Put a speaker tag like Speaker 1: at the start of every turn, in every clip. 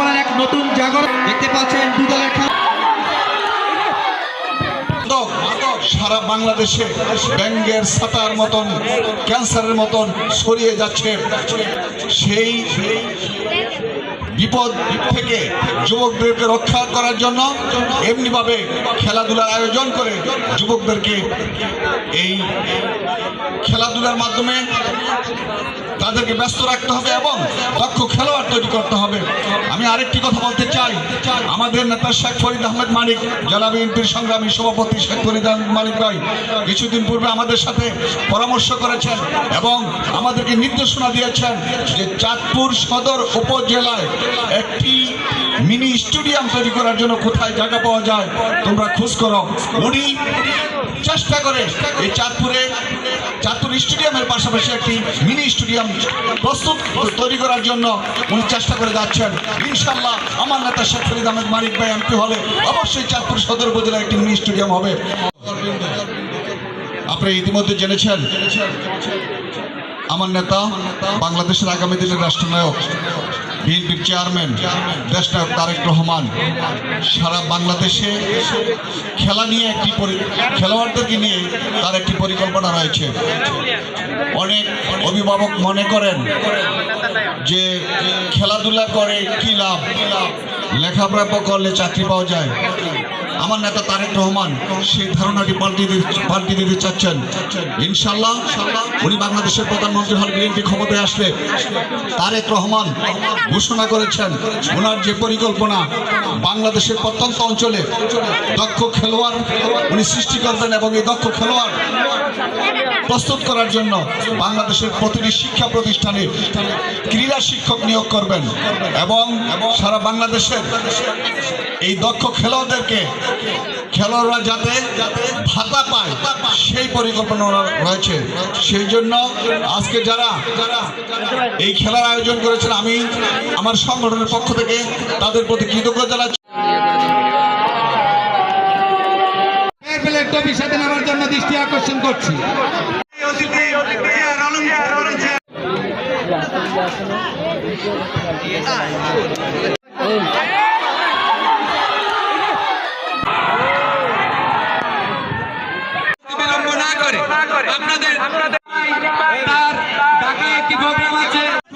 Speaker 1: লেখাপড়ার এক নতুন জাগরণ। দেখতে পাচ্ছেন দু
Speaker 2: সারা বাংলাদেশে ব্যাঙ্গের ছাতার মতন, ক্যান্সারের মতন ছড়িয়ে যাচ্ছে। সেই বিপদ থেকে যুবকদেরকে রক্ষা করার জন্য এমনিভাবে খেলাধুলার আয়োজন করে যুবকদেরকে এই খেলাধুলার মাধ্যমে তাদেরকে ব্যস্ত রাখতে হবে এবং দক্ষ খেলোয়াড় তৈরি করতে হবে। আমি আরেকটি কথা বলতে আমাদের নেতা শেখ ফরিদ আহমেদ মালিক জেলা বিএনপির সংগ্রামী সভাপতি শেখ ফরিদ আহমেদ মালিক ভাই কিছুদিন পূর্বে আমাদের সাথে পরামর্শ করেছেন এবং আমাদেরকে নির্দেশনা দিয়েছেন যে চাঁদপুর সদর উপজেলায় একটি মিনি স্টেডিয়াম তৈরি করার জন্য কোথায় জায়গা পাওয়া যায় তোমরা খোঁজ করো। উনি চেষ্টা করে এই চাঁদপুরে চাঁদপুর স্টেডিয়ামের পাশাপাশি একটি মিনি স্টেডিয়াম প্রস্তুত তৈরি করার জন্য উনি চেষ্টা করে যাচ্ছেন। ইনশাল্লাহ আমার নেতা শেখ ফরিদ আহমেদ মালিক ভাই এমপি হলে অবশ্যই চাঁদপুর সদর উপজেলায় একটি মিনি স্টেডিয়াম হবে। আপনি ইতিমধ্যে জেনেছেন আমার নেতা বাংলাদেশের আগামী দিনের রাষ্ট্রনায়ক। বিএনপির চেয়ারম্যান দেশনায়ক তারেক রহমান, সারা বাংলাদেশে খেলা নিয়ে একটি খেলোয়াড়দেরকে নিয়ে তার একটি পরিকল্পনা রয়েছে। অনেক অভিভাবক মনে করেন যে খেলাধুলা করে কী লাভ? লেখাপড়া করলে চাকরি পাওয়া যায়। আমার নেতা তারেক রহমান সেই ধারণাটি পাল্টে পাল্টে দিতে চাচ্ছেন। ইনশাল্লাহ উনি বাংলাদেশের প্রধানমন্ত্রী হল বিএনপি ক্ষমতায় আসলে তারেক রহমান ঘোষণা করেছেন ওনার যে পরিকল্পনা, বাংলাদেশের প্রত্যন্ত অঞ্চলে দক্ষ খেলোয়াড় উনি সৃষ্টি করবেন এবং এই দক্ষ খেলোয়াড় প্রস্তুত করার জন্য বাংলাদেশের প্রতিটি শিক্ষা প্রতিষ্ঠানে ক্রীড়া শিক্ষক নিয়োগ করবেন এবং সারা বাংলাদেশের এই দক্ষ খেলোয়াড়দেরকে খেলোয়াড়রা যাতে ভাতা পায়, সেই পরিকল্পনা রয়েছে। সেই জন্য আজকে যারা এই খেলার আয়োজন করেছেন, আমি আমার সংগঠনের পক্ষ থেকে তাদের প্রতি কৃতজ্ঞতা জানাচ্ছি।
Speaker 1: সাথে নেওয়ার জন্য দৃষ্টি আকর্ষণ করছি।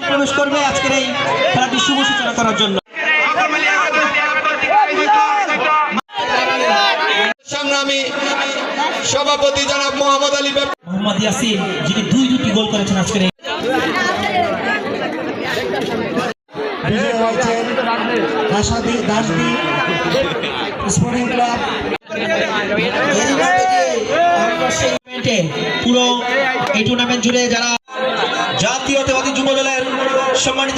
Speaker 3: প্রবেশ করবে আজকের এই শুভ সূচনা করার জন্য
Speaker 2: সংগ্রামী সভাপতি জনাব মোহাম্মদ আলী
Speaker 3: মোহাম্মদ ইয়াসিন, যিনি দুই দুটি গোল করেছেন আজকের দাসাদি দাসদি স্পোর্টিং ক্লাব। পুরো এই টুর্নামেন্ট জুড়ে যারা জাতীয়তাবাদী যুব দলের সম্মানিত